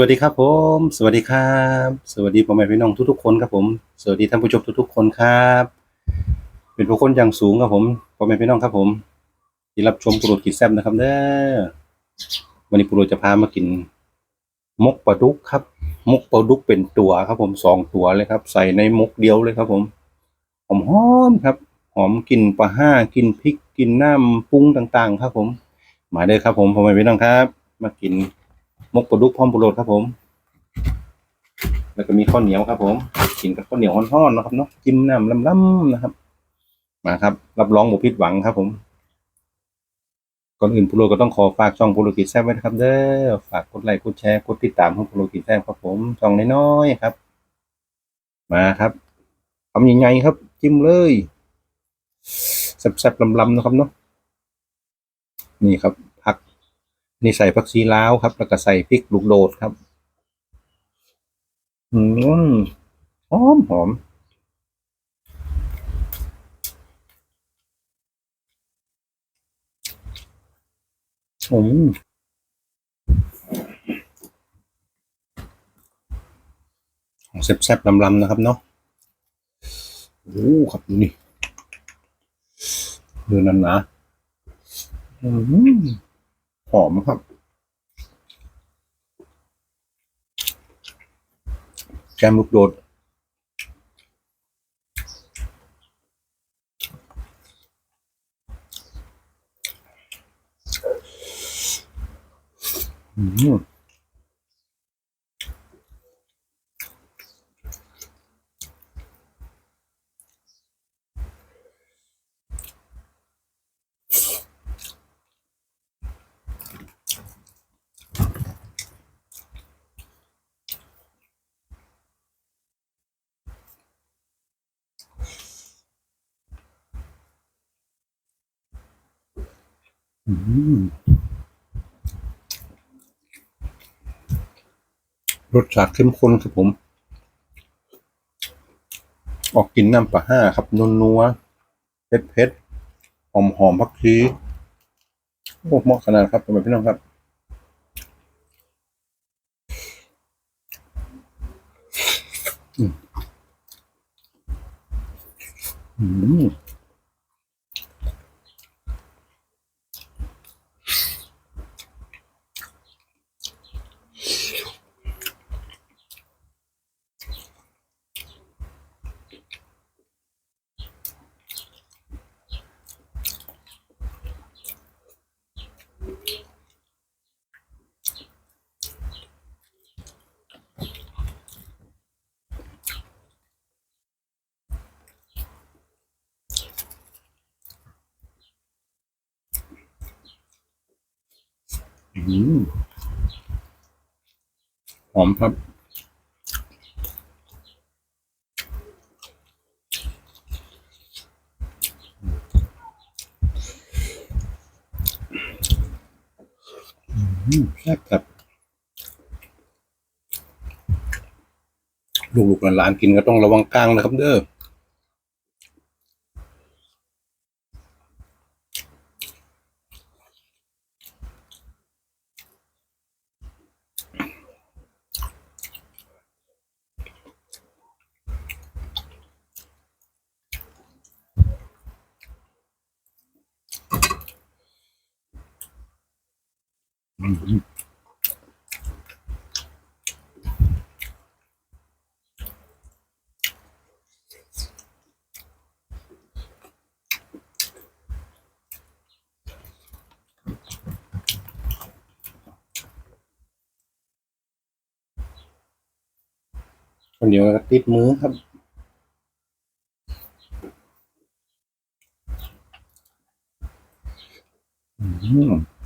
วัสดีครับผม สวัสดีครับ สวัสดีพ่อแม่พี่น้องทุกๆคนครับผม สวัสดีท่านผู้ชมทุกๆคนครับ เป็นผู้คนอย่างสูงครับผมพ่อแม่พี่น้องครับผมที่รับชมปรดกินแซ่บนะครับเด้อวันนี้ปรดจะพามากิน มกปลาดุกครับ มกปลาดุกเป็นตัวครับผมสองตัวเลยครับ ใส่ในมกเดียวเลยครับ ผมหอมหอมครับ หอมกลิ่นปลาห้ากินพริกกินน้ำปรุงต่าง ๆ ครับผม มาเด้อครับ ผมพ่อแม่พี่น้องครับ มากิน มกปลาดุกพร้อมปรุโรดครับผม แล้วก็มีข้าวเหนียวครับ ผมกินกับข้าวเหนียวร้อนๆนะครับเนาะจิ้มน้ำล้ำๆนะครับ มาครับ รับรองหมูพิษหวังครับ ผมก่อนอื่นปรุโรดก็ต้องขอฝากช่องปรุโรกิแซ่บไว้นะครับ เด้อฝากกดไลค์กดแชร์กดติดตามของปรุโรกิแซ่บครับผมช่องน้อยๆครับ มาครับทำยังไงครับ จิ้มเลยแซ่บๆลำๆนะครับเนาะนี่ครับ นี่ใส่ผักชีลาวครับ แล้วก็ใส่พริกลูกโดดครับ อืมหอมหอมอืมของแซ่บๆลำๆนะครับเนาะโอ้ครับดูนี่ดือนนั้นนะอืม หอมครับ แกมลูกโดด อืม รสชาติเข้มข้นครับผม ออกกลินน้ำปลาห้าครับนวนัวเผ็ดเผ็ดหอมหอมพักชีโอ้เหมาะขนาดครับพ่อแม่พี่น้องครับอืม หอมครับอืมแซ่บครับ ลูกๆหลานๆกินก็ต้องระวังกลางนะครับเด้อ อืมข้าวเหนียวก็ติดมือครับอืม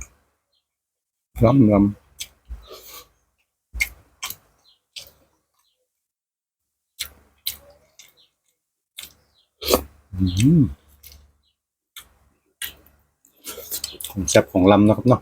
ล้ำล้ำของแซ่บของลำนะครับเนาะ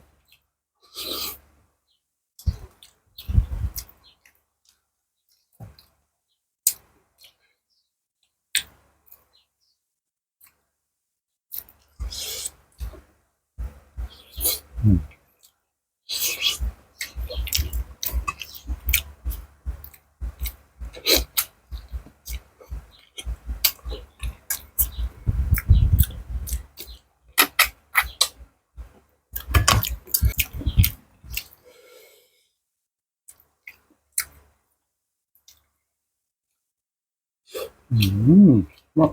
อื ม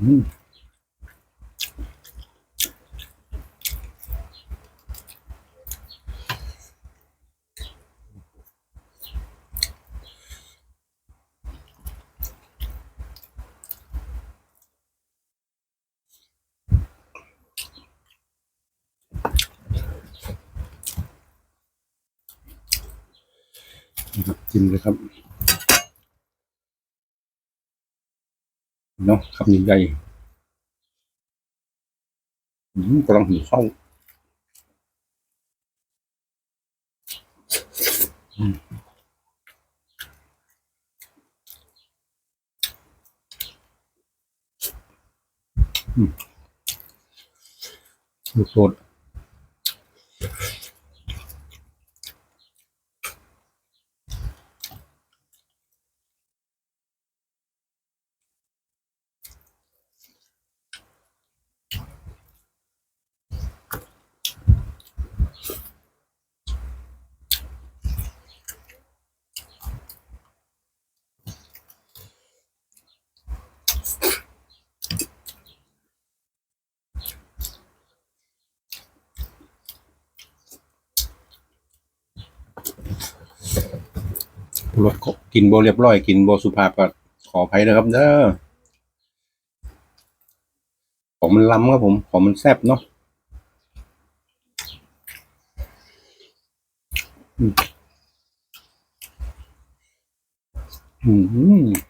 เน จิ้มเลยครับเนาะคำใหญ่ๆอืมกำลังหิวข้าวอืมอืมลูกโด รถก็กินโบเรียบร้อย กินโบสุภาพก็ขออภัยนะครับเด้อของมันล้ำครับผมของมันแซ่บเนาะอืม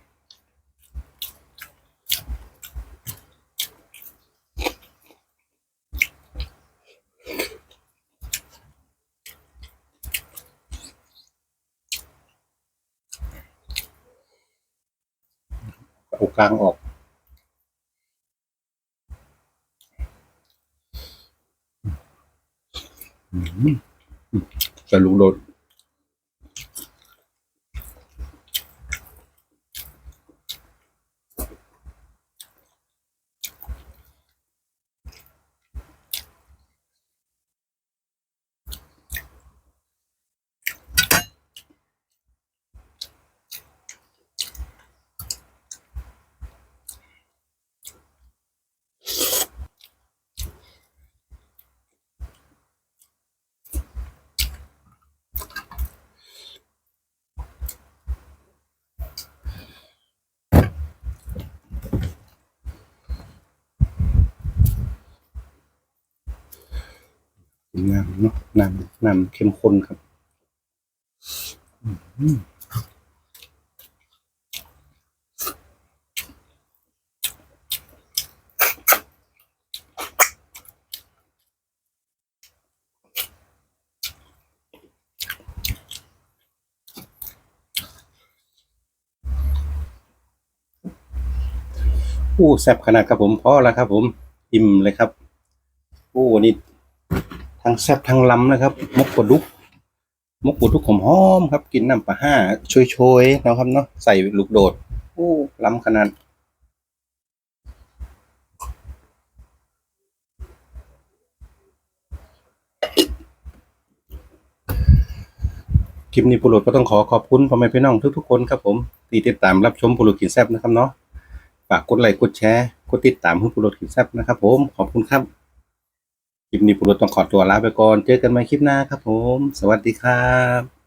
ผูกกลางออก จะลุงโดน น้ำเนาะน้ำน้ำเข้มข้นครับอู้แซ่บขนาดครับผมพอแล้วครับผมอิ่มเลยครับอู้วันนี้ ทั้งแซบทั้งล้ำนะครับ มกปลาดุก มกปลาดุกหอมครับ กินน้ำปลาห้าโชยๆนะครับเนาะใส่ลูกโดดโอ้ล้ำขนาดคลิปนี้ปุโรดก็ต้องขอขอบคุณพ่อแม่พี่น้องทุกๆคนครับผมที่ติดตามรับชมปุโรดกินแซบนะครับเนาะฝากกดไลค์กดแชร์กดติดตามให้ปุโรดกินแซบนะครับผมขอบคุณครับ คลิปนี้ปุโรดต้องขอตัวลาไปก่อน เจอกันใหม่คลิปหน้าครับผม สวัสดีครับ